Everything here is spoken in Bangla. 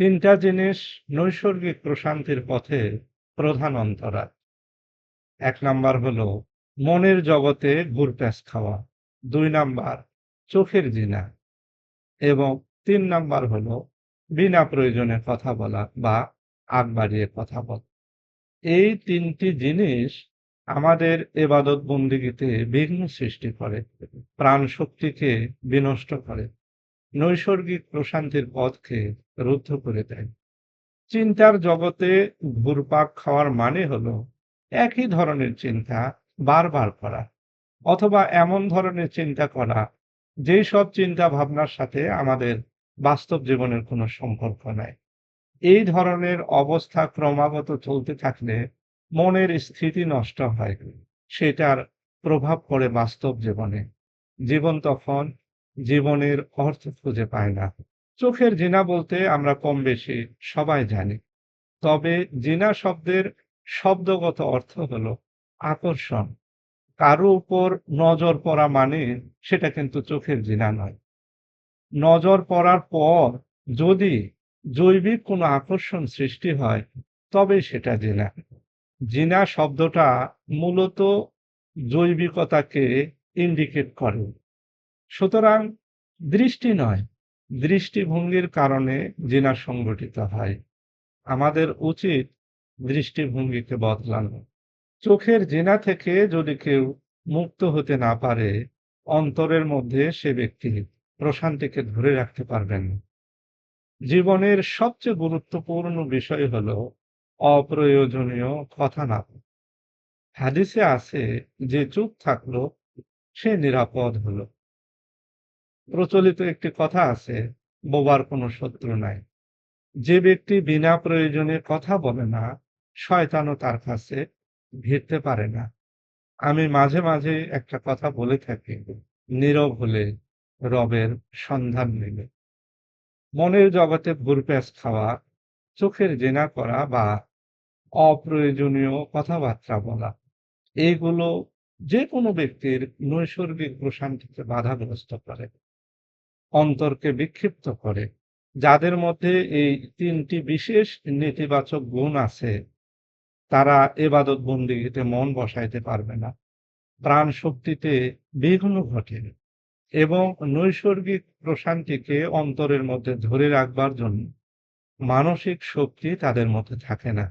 তিনটা জিনিস নৈসর্গিক প্রশান্তির পথে প্রধান অন্তরা এক নাম্বার হলো মনের জগতে ঘুরপ্যাস খাওয়া। দুই নাম্বার, চোখের জিনা। এবং তিন নাম্বার হলো বিনা প্রয়োজনে কথা বলা বা আগ বাড়িয়ে কথা বলা। এই তিনটি জিনিস আমাদের এবাদত বন্দিগিতে বিঘ্ন সৃষ্টি করে প্রাণ শক্তিকে বিনষ্ট করে। নৈসর্গিক প্রশান্তির পথকে রুদ্ধ করে দেয়। চিন্তার জগতে ঘুরপাক খাওয়ার মানে হলো একই ধরনের চিন্তা বারবার করা অথবা এমন ধরনের চিন্তা করা যেই সব চিন্তা ভাবনার সাথে আমাদের বাস্তব জীবনের কোনো সম্পর্ক নাই। এই ধরনের অবস্থা ক্রমাগত চলতে থাকলে মনের স্থিতি নষ্ট হয়, সেটার প্রভাব পড়ে বাস্তব জীবনে। জীবন তখন জীবনের অর্থ খুঁজে পায় না। চোখের জিনা বলতে আমরা কম বেশি সবাই জানি। তবে জিনা শব্দের শব্দগত অর্থ হলো আকর্ষণ। কারও উপর নজর পড়া মানে সেটা কিন্তু চোখের জিনা নয়। নজর পড়ার পর যদি জৈবিক কোনো আকর্ষণ সৃষ্টি হয়, তবে সেটা জিনা। জিনা শব্দটা মূলত জৈবিকতাকে ইন্ডিকেট করে। সুতরাং দৃষ্টি নয়, দৃষ্টিভঙ্গির কারণে জিনা সংগঠিত হয় আমাদের উচিত দৃষ্টিভঙ্গিকে বদলানো চোখের জিনা থেকে যদি কেউ মুক্ত হতে না পারে, অন্তরের মধ্যে সে ব্যক্তি প্রশান্তিকে ধরে রাখতে পারবেন। জীবনের সবচেয়ে গুরুত্বপূর্ণ বিষয় হল অপ্রয়োজনীয় কথা না। হাদিসে আছে, যে চুপ থাকল, সে নিরাপদ হলো প্রচলিত একটি কথা আছে, বোবার কোনো শত্রু নাই। যে ব্যক্তি বিনা প্রয়োজনে কথা বলে না, শয়তানও তার কাছে ভিড়তে পারে না। আমি মাঝে মাঝে একটা কথা বলে থাকি, নীরব হলে রবের সন্ধান মিলে। মনের জগতে ঘুরপ্যাঁচ খাওয়া, চোখের জেনা করা বা অপ্রয়োজনীয় কথাবার্তা বলা এইগুলো যে কোনো ব্যক্তির নৈসর্গিক প্রশান্তিতে বাধাগ্রস্ত করে। অন্তরকে বিক্ষিপ্ত করে, যাদের মধ্যে এই তিনটি বিশেষ নেতিবাচক গুণ আছে, তারা এবাদত বন্দিগিতে মন বসাইতে পারবে না। প্রাণ শক্তিতে বিঘ্ন ঘটে এবং নৈসর্গিক প্রশান্তিকে অন্তরের মধ্যে ধরে রাখবার জন্য মানসিক শক্তি তাদের মধ্যে থাকে না।